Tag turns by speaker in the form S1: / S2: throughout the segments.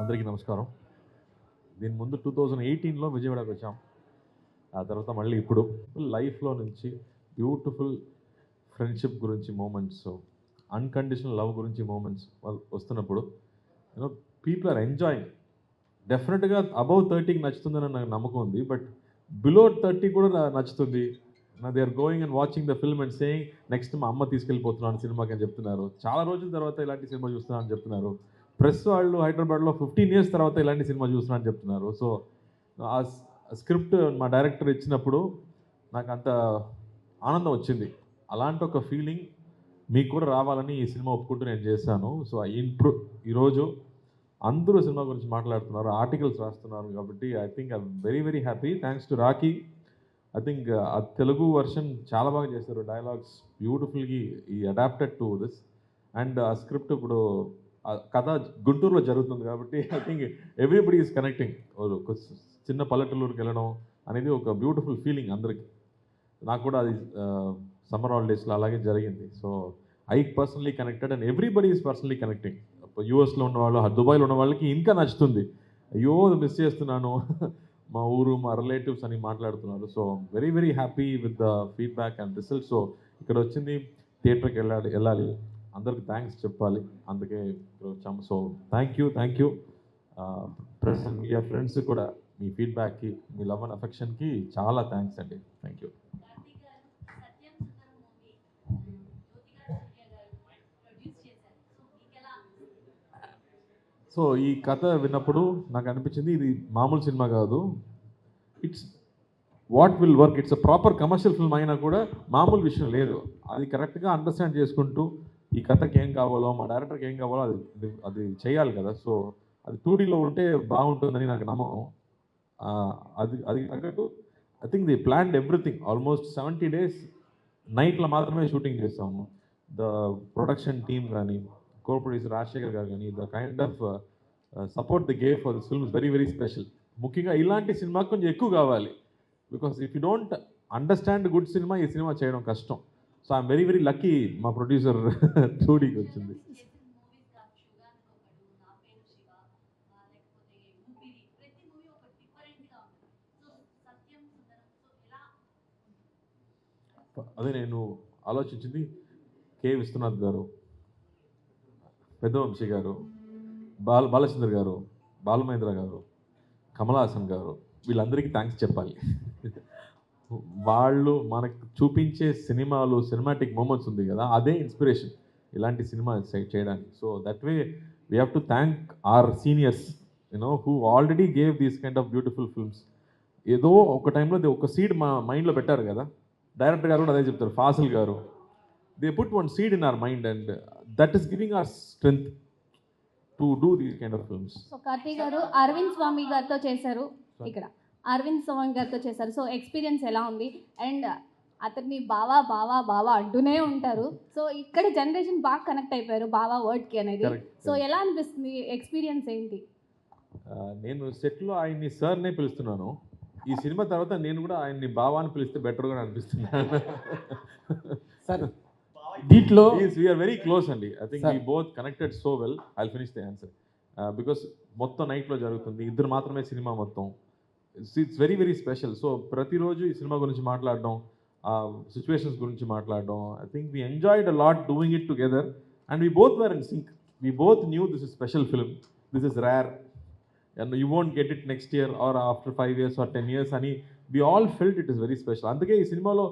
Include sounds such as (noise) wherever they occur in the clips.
S1: అందరికీ నమస్కారం. దీని ముందు టూ థౌజండ్ ఎయిటీన్లో విజయవాడకు వచ్చాం. ఆ తర్వాత మళ్ళీ ఇప్పుడు. లైఫ్లో నుంచి బ్యూటిఫుల్ ఫ్రెండ్షిప్ గురించి మూమెంట్స్ అన్కండిషనల్ లవ్ గురించి మూమెంట్స్ వస్తున్నప్పుడు you know people are enjoying డెఫినెట్గా అబౌవ్ థర్టీకి నచ్చుతుందని నాకు నమ్మకం ఉంది బట్ బిలో థర్టీ కూడా నచ్చుతుంది. They are going and watching the film and saying next మా అమ్మ తీసుకెళ్ళిపోతున్నాను సినిమాకి అని చెప్తున్నారు. చాలా రోజుల తర్వాత ఇలాంటి సినిమా చూస్తున్నాను అని చెప్తున్నారు. ప్రెస్ వాళ్ళు హైదరాబాద్లో ఫిఫ్టీన్ ఇయర్స్ తర్వాత ఇలాంటి సినిమా చూస్తున్నా అని చెప్తున్నారు. సో ఆ స్క్రిప్ట్ మా డైరెక్టర్ ఇచ్చినప్పుడు నాకు అంత ఆనందం వచ్చింది. అలాంటి ఒక ఫీలింగ్ మీకు కూడా రావాలని ఈ సినిమా ఒప్పుకుంటూ నేను చేశాను. సో ఇంప్రూ ఈరోజు అందరూ సినిమా గురించి మాట్లాడుతున్నారు ఆర్టికల్స్ రాస్తున్నారు కాబట్టి I think I very very happy thanks to Rocky I think uh, ఆ తెలుగు వర్షన్ చాలా బాగా చేశారు. డైలాగ్స్ బ్యూటిఫుల్గా ఈ అడాప్టెడ్ టు దిస్ అండ్ ఆ స్క్రిప్ట్ ఇప్పుడు ఆ కథ గుంటూరులో జరుగుతుంది కాబట్టి I think everybody is connecting ఒక చిన్న పల్లెటూరుకి వెళ్ళడం అనేది ఒక బ్యూటిఫుల్ ఫీలింగ్ అందరికీ. నాకు కూడా అది సమ్మర్ హాలిడేస్లో అలాగే జరిగింది. So I personally connected and everybody is personally connecting యూఎస్లో ఉన్న వాళ్ళు దుబాయ్లో ఉన్న వాళ్ళకి ఇంకా నచ్చుతుంది. అయ్యో మిస్ చేస్తున్నాను. (laughs) మా ఊరు మా రిలేటివ్స్ అని మాట్లాడుతున్నారు. So very very happy with the feedback and result so ఇక్కడ వచ్చింది థియేటర్కి వెళ్ళాలి వెళ్ళాలి. అందరికి థ్యాంక్స్ చెప్పాలి. అందుకే ఇక్కడ వచ్చాము. So thank you thank you press media friends కూడా మీ ఫీడ్బ్యాక్కి మీ లవ్ అండ్ అఫెక్షన్కి చాలా థ్యాంక్స్ అండి. థ్యాంక్ యూ
S2: కార్తీక్ గారు సత్యం సుందరం మూవీ జ్యోతి గారు సూర్య గారు ప్రొడ్యూస్ చేశారు సో మీకు ఎలా
S1: సో ఈ కథ విన్నప్పుడు నాకు అనిపించింది ఇది మామూలు సినిమా కాదు. It's what will work it's a proper commercial film అయినా కూడా మామూలు విషయం లేదు. అది కరెక్ట్గా అండర్స్టాండ్ చేసుకుంటూ ఈ కథకి ఏం కావాలో మా డైరెక్టర్కి ఏం కావాలో అది అది- చేయాలి కదా. సో అది టూ డీలో ఉంటే బాగుంటుందని నాకు నమ్మకం. అది అది తగ్గట్టు I think they planned everything almost seventy days నైట్లో మాత్రమే షూటింగ్ చేస్తాము ద ప్రొడక్షన్ టీమ్ కానీ కో ప్రొడ్యూసర్ రాజశేఖర్ గారు కానీ the kind of support they gave for this film very very special ముఖ్యంగా ఇలాంటి సినిమా కొంచెం ఎక్కువ కావాలి. Because if you don't understand good cinema ఈ సినిమా చేయడం కష్టం. So I'm very very lucky మా ప్రొడ్యూసర్ టూడీకి (laughs) వచ్చింది. అదే నేను ఆలోచించింది కే. విశ్వనాథ్ గారు. పెద్దవంశీ గారు బాల బాలచంద్ర గారు బాలమహేంద్ర గారు కమలాసన్ గారు వీళ్ళందరికీ థ్యాంక్స్ చెప్పాలి. వాళ్ళు మనకు చూపించే సినిమాలు సినిమాటిక్ మూమెంట్స్ ఉంది కదా అదే ఇన్స్పిరేషన్ ఇలాంటి సినిమా చేయడానికి. So that way we have to thank our seniors you know who already gave these kind of beautiful films ఏదో ఒక టైంలో ఒక సీడ్ మా మైండ్లో పెట్టారు కదా. డైరెక్టర్ గారు కూడా అదే చెప్తారు ఫాసిల్ గారు. They put one seed in our mind and that is giving our strength to do these kind of films
S3: so Karthik గారు అరవింద్ స్వామి గారితో చేశారు. ఇక్కడ అరవింద్ స్వామి గారితో చేశారు. సో ఎక్స్పీరియన్స్ ఎలా ఉంది? అండ్ అతన్ని బావా బావా బావా అంటూనే ఉంటారు. సో ఇక్కడ జనరేషన్ బాగా కనెక్ట్ అయిపోయారు బావా వర్డ్కి అనేది. సో ఎలా అనిపిస్తుంది? ఎక్స్పీరియన్స్ ఏంటి?
S1: నేను సెట్లో ఆయన్ని సార్నే పిలుస్తున్నాను. ఈ సినిమా తర్వాత నేను కూడా ఆయన్ని బావా అని పిలిస్తే బెటర్గా అనిపిస్తున్నాను
S4: సార్ దీంట్లో
S1: వీఆర్ వెరీ క్లోజ్ అండి. I
S4: think.
S1: We both connected so well I finish the answer because మొత్తం నైట్లో జరుగుతుంది. ఇద్దరు మాత్రమే సినిమా మొత్తం. It's very very special so ప్రతిరోజు ఈ సినిమా గురించి మాట్లాడడం ఆ సిచ్యువేషన్స్ గురించి మాట్లాడడం I think we enjoyed a lot doing it together and we both were in sync we both knew this is special film this is rare and you won't get it next year or after five years or ten years అని we all felt it is very special అందుకే ఈ సినిమాలో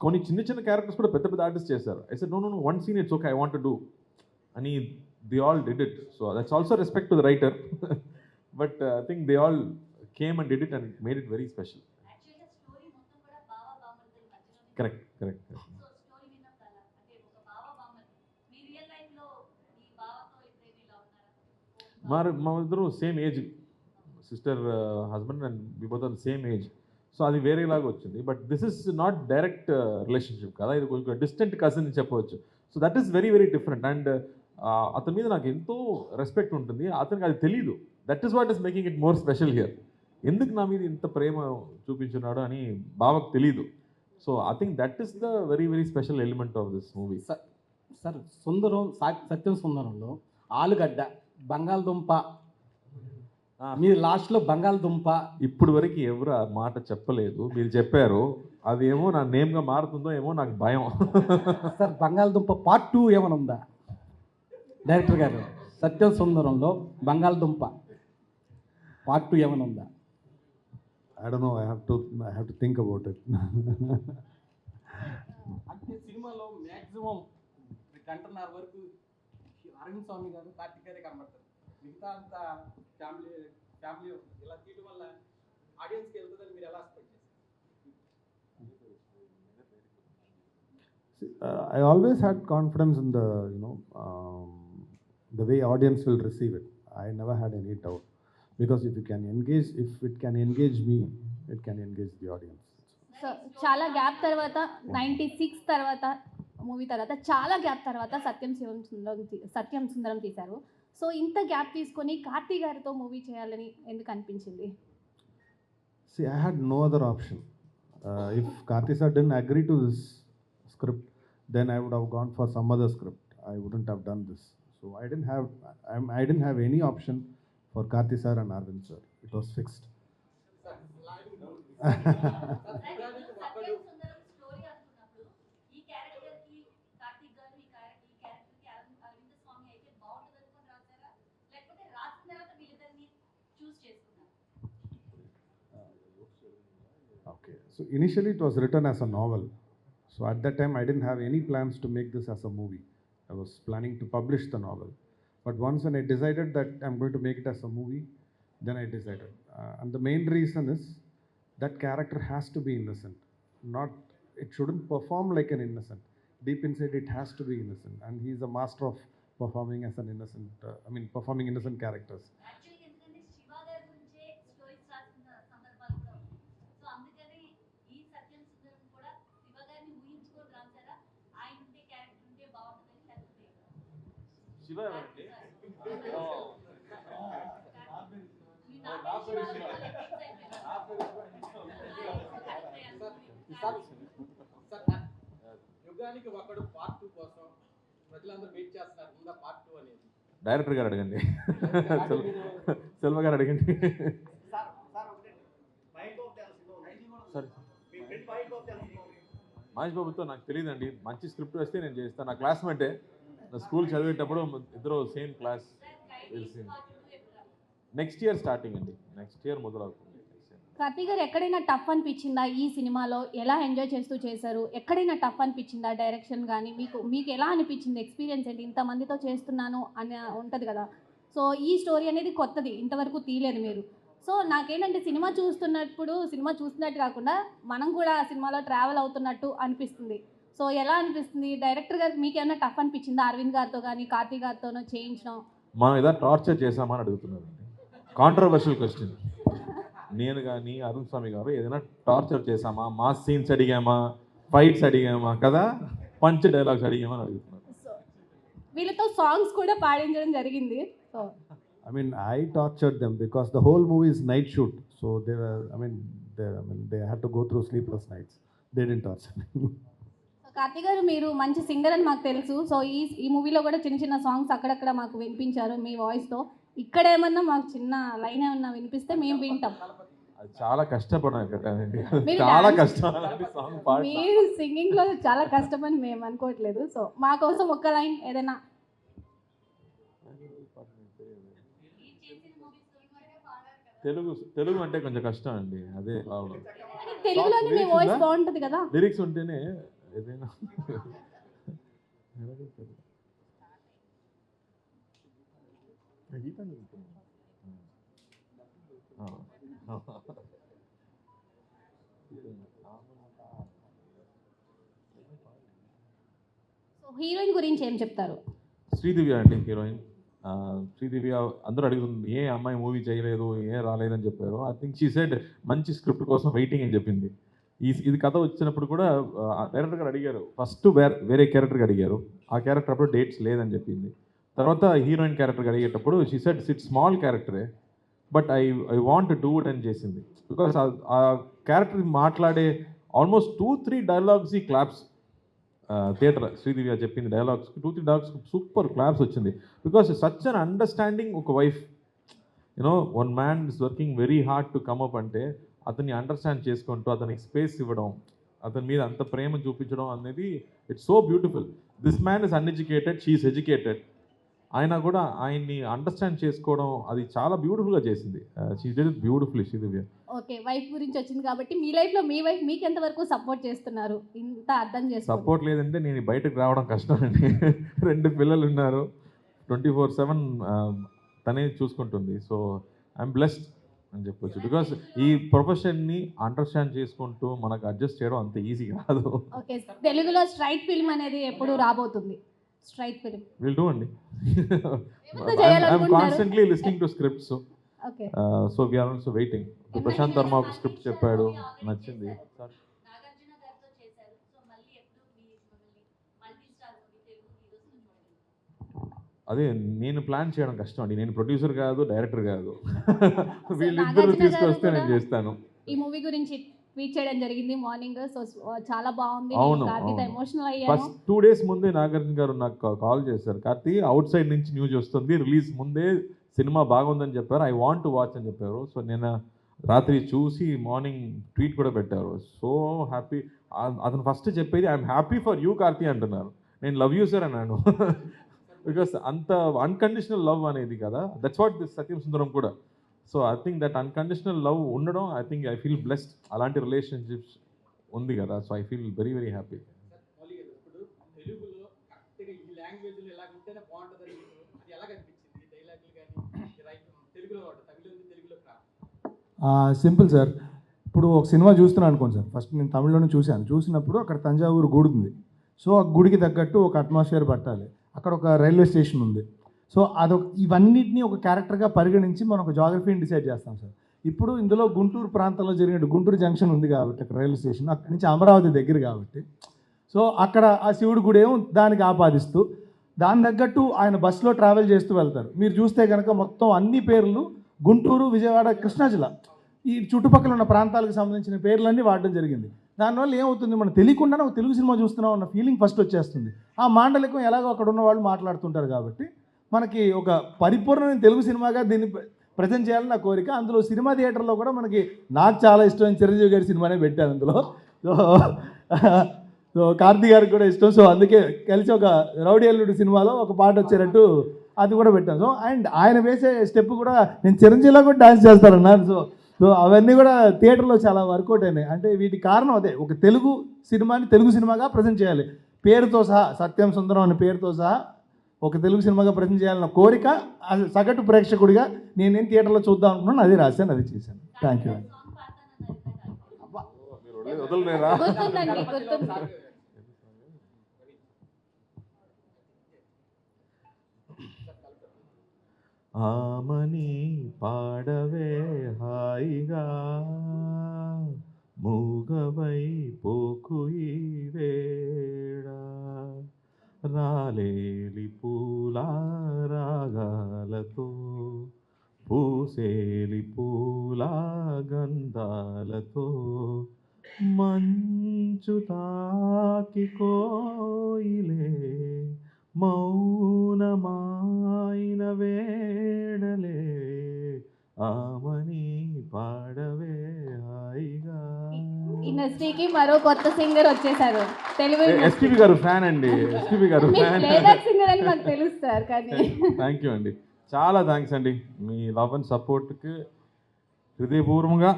S1: కొన్ని చిన్న చిన్న characters కూడా పెద్ద పెద్ద ఆర్టిస్ట్ చేశారు. I said no no one scene it's okay I want do అని they all did it so that's also respect to the writer but I think they all came and did it and made
S2: it very special correct correct బామ్మర్ది మీ ఇద్దరు
S1: మా same age sister husband and we both are same age so అది వేరేలాగా వచ్చింది. But this is not direct relationship కదా. ఇది కొంచెం డిస్టెంట్ కజిన్ చెప్పవచ్చు. So that is very very different and అతని మీద నాకు ఎంతో రెస్పెక్ట్ ఉంటుంది. అతనికి అది తెలీదు. That is what is making it more special here ఎందుకు నా మీద ఇంత ప్రేమ చూపించున్నాడు అని బావకు తెలీదు. So I think that is the very very special element of this
S4: movie sir sir Sundaram Satyam సుందరంలో ఆలుగడ్డ బంగాళదుంప మీరు లాస్ట్లో బంగాళదుంప
S1: ఇప్పుడు వరకు ఎవరు ఆ మాట చెప్పలేదు మీరు చెప్పారు అదేమో నా నేమ్గా మారుతుందో ఏమో నాకు భయం
S4: సార్ బంగాళదుంప పార్ట్ టూ ఏమైనా ఉందా డైరెక్టర్ గారు సత్యం సుందరంలో బంగాళదుంప పార్ట్ టూ ఏమైనా ఉందా
S5: I don't know. I have to. I have to think about it.
S4: అంటే సినిమాలో మ్యాక్సిమం గంటన్నర వరకు అరవింద్ స్వామి గారు కార్తిక్ గారే కనబడతారు మిగతా అంతా ఫ్యామిలీ ఫ్యామిలీ ఇలా తీయడం వల్ల ఆడియన్స్కి వెళ్తుందని మీరు ఎలా ఎక్స్పెక్ట్ చేస్తారు
S5: See, uh, I always had confidence in the you know um, the way audience will receive it. I never had any doubt because if you can engage, if it can engage me, it can engage the audience.
S3: So చాలా gap తర్వాత ninety six తర్వాత movie తర్వాత చాలా gap తర్వాత సత్యం శివం సుందరం సత్యం సుందరం తీశారు. So ఇంత gap తీసుకొని కార్తీ గారితో మూవీ చేయాలని ఎందుకు అనిపించింది?
S5: See I had no other option if Karthi sir didn't agree to this script then I would have gone for some other script I wouldn't have done this so I didn't have I didn't have any option for Karthi sir and Aravind sir it was fixed Okay. So initially it was written as a novel. So at that time I didn't have any plans to make this as a movie. I was planning to publish the novel. But once when I decided that I'm going to make it as a movie, then I decided. Uh, and the main reason is that character has to be innocent. Not it shouldn't perform like an innocent. Deep inside it has to be innocent. And he's a master of performing as an innocent, uh, I mean performing innocent characters.
S4: Actually, Shiva యుగానికి ఒకడు part two కోసం ప్రజలందరూ wait చేస్తున్నారు. ఉందా part two అనేది?
S1: Director గారు అడగండి. (laughs) సెల్వ గారు అడగండి. సరే మహేష్ బాబుతో నాకు తెలియదండి. మంచి స్క్రిప్ట్ వస్తే నేను చేస్తాను నా క్లాస్మేటే నా స్కూల్ చదివేటప్పుడు ఇద్దరు same class next year starting అండి. నెక్స్ట్ ఇయర్ మొదలవుతుంది.
S3: కార్తీ గారు ఎక్కడైనా టఫ్ అనిపించిందా ఈ సినిమాలో? ఎలా ఎంజాయ్ చేస్తూ చేశారు? ఎక్కడైనా టఫ్ అనిపించిందా డైరెక్షన్ కానీ మీకు మీకు ఎలా అనిపించింది ఎక్స్పీరియన్స్ ఏంటి? ఇంతమందితో చేస్తున్నాను అని ఉంటుంది కదా. సో ఈ స్టోరీ అనేది కొత్తది. ఇంతవరకు తీయలేదు మీరు. సో నాకేంటంటే సినిమా చూస్తున్నప్పుడు సినిమా చూస్తున్నట్టు కాకుండా మనం కూడా ఆ సినిమాలో ట్రావెల్ అవుతున్నట్టు అనిపిస్తుంది. సో ఎలా అనిపిస్తుంది? డైరెక్టర్ గారికి మీకు ఏమైనా టఫ్ అనిపించిందా? అరవింద్ గారితో కానీ కార్తీ గారితోనో చేయించడం?
S1: మనం ఏదో టార్చర్ చేసామని అడుగుతున్నారు కాంట్రవర్షియల్ క్వశ్చన్ నేను కానీ అరుణ్ స్వామి గారు ఏదైనా టార్చర్ చేసామా మాస్ సీన్స్ అడిగామా? ఫైట్స్ అడిగామా? కదా? పంచ్ డైలాగ్స్ అడిగామా అని అడుగుతున్నారు
S3: సో వీళ్ళతో సాంగ్స్ కూడా పాడించడం జరిగింది. So
S5: I mean, I tortured them because the whole movie is night shoot. So they were, I mean, they, I mean, they had to go through sleepless nights. They (laughs)
S3: Karthik గారు మీరు మంచి singer అని మాకు తెలుసు. So ఈ ఈ మూవీలో కూడా చిన్న చిన్న సాంగ్స్ అక్కడక్కడ మాకు వినిపించారు మీ వాయిస్తో ఇక్కడ ఏమన్నా మాకు చిన్న లైన్ ఏమన్నా వినిపిస్తే మేము వింటాం.
S1: చాలా
S3: మీరు
S1: చాలా కష్టం
S3: మీరు సింగింగ్లో చాలా కష్టమని మేము అనుకోవట్లేదు. సో మా కోసం ఒక్క లైన్ ఏదైనా.
S1: తెలుగు తెలుగు అంటే కొంచెం కష్టం అండి. అదే
S3: తెలుగులోనే మీ వాయిస్? బాగుంటుంది కదా.
S1: లిరిక్స్ ఉంటేనే ఏదైనా (laughs)
S3: హీరోయిన్ గురించి ఏం చెప్తారు?
S1: శ్రీదివ్య అండి హీరోయిన్. ఆ, శ్రీదివ్య అందరూ అడుగుతుంది ఏ అమ్మాయి మూవీ చేయలేదు ఏ రాలేదని చెప్పారు. ఐ థింక్ షీ సెడ్ మంచి స్క్రిప్ట్ కోసం వెయిటింగ్ అని చెప్పింది. ఈ ఇది కథ వచ్చినప్పుడు కూడా డైరెక్టర్ గారు అడిగారు ఫస్ట్ వేరే వేరే క్యారెక్టర్కి అడిగారు ఆ క్యారెక్టర్ అప్పుడు డేట్స్ లేదని చెప్పింది. తర్వాత హీరోయిన్ క్యారెక్టర్కి అడిగేటప్పుడు she said it small క్యారెక్టరే but I I want do it అని చేసింది. బికాస్ ఆ క్యారెక్టర్ మాట్లాడే ఆల్మోస్ట్ టూ త్రీ డైలాగ్స్ ఈ క్లాప్స్ థియేటర్ శ్రీదేవి గారు చెప్పింది dialogues two three dialogues super claps వచ్చింది. బికాస్ సచ్ అన్ అండర్స్టాండింగ్ ఒక wife you know one man is working very hard to come up అంటే అతన్ని అండర్స్టాండ్ చేసుకుంటూ అతనికి స్పేస్ ఇవ్వడం అతని మీద అంత ప్రేమ చూపించడం అనేది it's so beautiful this man is uneducated she's educated ఆయన కూడా ఆయన్ని అండర్స్టాండ్ చేసుకోవడం అది చాలా బ్యూటిఫుల్గా చేసింది. She did it beautifully Sridevi
S3: okay wife గురించి వచ్చింది కాబట్టి మీ లైఫ్లో మీ వైఫ్ మీకు ఎంతవరకు సపోర్ట్ చేస్తున్నారు? ఇంత అర్థం చేసుకో
S1: సపోర్ట్ లేదంటే నేను బయటకు రావడం కష్టం అండి. (laughs) రెండు పిల్లలు ఉన్నారు. ట్వంటీ ఫోర్ సెవెన్ తనే చూసుకుంటుంది. సో ఐఎమ్ బ్లెస్డ్ అని చెప్పొచ్చు. బికాస్ ఈ ప్రొఫెషన్ని అండర్స్టాండ్ చేసుకుంటూ మనకు అడ్జస్ట్ చేయడం అంత ఈజీ కాదు.
S3: ఓకే తెలుగులో స్ట్రైట్ ఫిల్మ్ అనేది ఎప్పుడు రాబోతుంది. స్ట్రైట్ ఫిల్మ్
S1: విల్ డూ అండి.
S3: చేయాలనుకుంటున్నారు?
S1: Constantly listening to scripts
S3: okay
S1: so we are also waiting Prashanth Varma ఒక స్క్రిప్ట్ చెప్పాడు. నచ్చింది.
S2: నాగార్జున గారితో చేశారు సో మళ్ళీ ఎప్పుడు మీ మిమ్మల్ని multi star movie Telugu heroes చూడలేదు
S1: అదే నేను ప్లాన్ చేయడం కష్టం అండి. నేను ప్రొడ్యూసర్ కాదు డైరెక్టర్ కాదు. (laughs) వీళ్ళిద్దరూ తీసుకొస్తే నేను చేస్తాను.
S3: ఈ మూవీ గురించి ట్వీట్ చేయడం జరిగింది మార్నింగ్. సో చాలా బాగుంది. ఎమోషనల్ అయ్యాను.
S1: ఫస్ట్ టూ డేస్ ముందే నాగార్జున గారు నాకు కాల్ చేశారు. కార్తీ అవుట్ సైడ్ నుంచి న్యూస్ వస్తుంది. రిలీజ్ ముందే సినిమా బాగుందని చెప్పారు. ఐ వాంట్ టు వాచ్ అని చెప్పారు. సో నేను రాత్రి చూసి మార్నింగ్ ట్వీట్ కూడా పెట్టారు. So happy. అతను ఫస్ట్ చెప్పేది I'm happy for you Karthi అంటున్నారు. నేను లవ్ యూ సార్ అన్నాను. బికాస్ అంత అన్కండిషనల్ లవ్ అనేది కదా. That's what this Satyam Sundaram కూడా so I think that unconditional love ఉండడం I think I feel blessed అలాంటి రిలేషన్షిప్స్ ఉంది కదా. So I feel very very happy
S4: simple sir. ఇప్పుడు
S5: ఒక సినిమా చూస్తున్నాను అనుకోండి సార్. ఫస్ట్ నేను తమిళ్ళోనే చూశాను. చూసినప్పుడు అక్కడ తంజావూరు గుడి ఉంది సో ఆ గుడికి తగ్గట్టు ఒక అట్మాస్ఫియర్ పట్టాలి. అక్కడ ఒక రైల్వే స్టేషన్ ఉంది. సో అదొక ఇవన్నిటిని ఒక క్యారెక్టర్గా పరిగణించి మనం ఒక జాగ్రఫీని డిసైడ్ చేస్తాం సార్. ఇప్పుడు ఇందులో గుంటూరు ప్రాంతంలో జరిగిన గుంటూరు జంక్షన్ ఉంది కాబట్టి అక్కడ రైల్వే స్టేషన్ అక్కడి నుంచి అమరావతి దగ్గర కాబట్టి. సో అక్కడ ఆ శివుడి గుడేమో దానికి ఆపాదిస్తూ దాని తగ్గట్టు ఆయన బస్సులో ట్రావెల్ చేస్తూ వెళ్తారు. మీరు చూస్తే కనుక మొత్తం అన్ని పేర్లు గుంటూరు విజయవాడ కృష్ణా జిల్లా ఈ చుట్టుపక్కల ఉన్న ప్రాంతాలకు సంబంధించిన పేర్లన్నీ వాడడం జరిగింది. దానివల్ల ఏమవుతుంది? మనం తెలియకుండానే ఒక తెలుగు సినిమా చూస్తున్నాం అన్న ఫీలింగ్ ఫస్ట్ వచ్చేస్తుంది. ఆ మాండలికం ఎలాగో అక్కడ ఉన్న వాళ్ళు మాట్లాడుతుంటారు కాబట్టి మనకి ఒక పరిపూర్ణమైన తెలుగు సినిమాగా దీన్ని ప్రజెంట్ చేయాలని నా కోరిక. అందులో సినిమా థియేటర్లో కూడా మనకి నాకు చాలా ఇష్టమైన చిరంజీవి గారి సినిమానే పెట్టాను అందులో. సో సో కార్తీ గారికి కూడా ఇష్టం. సో అందుకే కలిసి ఒక రౌడీ అల్లుడు సినిమాలో ఒక పాట వచ్చేటట్టు అది కూడా పెట్టాను. సో అండ్ ఆయన వేసే స్టెప్ కూడా నేను చిరంజీవిలో కూడా డాన్స్ చేస్తానన్నాను. సో సో అవన్నీ కూడా థియేటర్లో చాలా వర్కౌట్ అయినాయి. అంటే వీటికి కారణం అదే ఒక తెలుగు సినిమాని తెలుగు సినిమాగా ప్రజెంట్ చేయాలి. పేరుతో సహా సత్యం సుందరం అనే పేరుతో సహా ఒక తెలుగు సినిమాగా ప్రజెంట్ చేయాలన్న కోరిక సగటు ప్రేక్షకుడిగా నేనేం థియేటర్లో చూద్దాం అనుకున్నాను అది రాశాను అది చేశాను. థ్యాంక్ యూ
S1: ఆమని పాడవే హాయిగా మూగవై పోకు వేళ రాలేలి పూల రాగాలతో పూసేలి పూల గంధాలతో మంచు తాకి కోయిలే మౌనమాయిన వేడలే ఆమని పాడవే హాయిగా.
S3: ఇండస్ట్రీకి మరో కొత్త సింగర్ వచ్చేసారు. తెలుగు
S1: ఎస్పీబి గారు ఫ్యాన్ అండి. ఎస్పీబి గారు ఫ్యాన్.
S3: సింగర్ అని మాకు తెలుస్తారు కానీ.
S1: థ్యాంక్ యూ అండి. చాలా థ్యాంక్స్ అండి. మీ లవ్ అండ్ సపోర్ట్కి హృదయపూర్వకంగా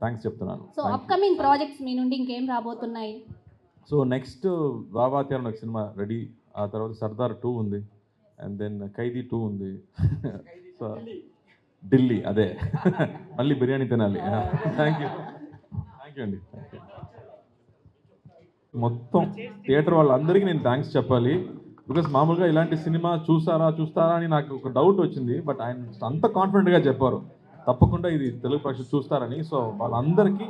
S1: థ్యాంక్స్ చెప్తున్నాను.
S3: సో అప్కమింగ్ ప్రాజెక్ట్స్ మీ నుండి ఇంకేం రాబోతున్నాయి?
S1: సో నెక్స్ట్ బాబాత్యారం ఒక సినిమా రెడీ ఆ తర్వాత సర్దార్ టూ ఉంది. అండ్ దెన్ ఖైదీ టూ ఉంది. సో ఢిల్లీ. అదే. మళ్ళీ బిర్యానీ తినాలి. థ్యాంక్ యూ థ్యాంక్ యూ అండి. థ్యాంక్ యూ మొత్తం థియేటర్ వాళ్ళందరికీ నేను థ్యాంక్స్ చెప్పాలి. బికాస్ మామూలుగా ఇలాంటి సినిమా చూస్తారా చూస్తారా అని నాకు ఒక డౌట్ వచ్చింది. బట్ ఆయన అంత కాన్ఫిడెంట్గా చెప్పారు. తప్పకుండా ఇది తెలుగు ప్రేక్షకులు చూస్తారని. సో వాళ్ళందరికీ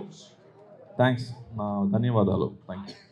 S1: థ్యాంక్స్ నా ధన్యవాదాలు. Thank you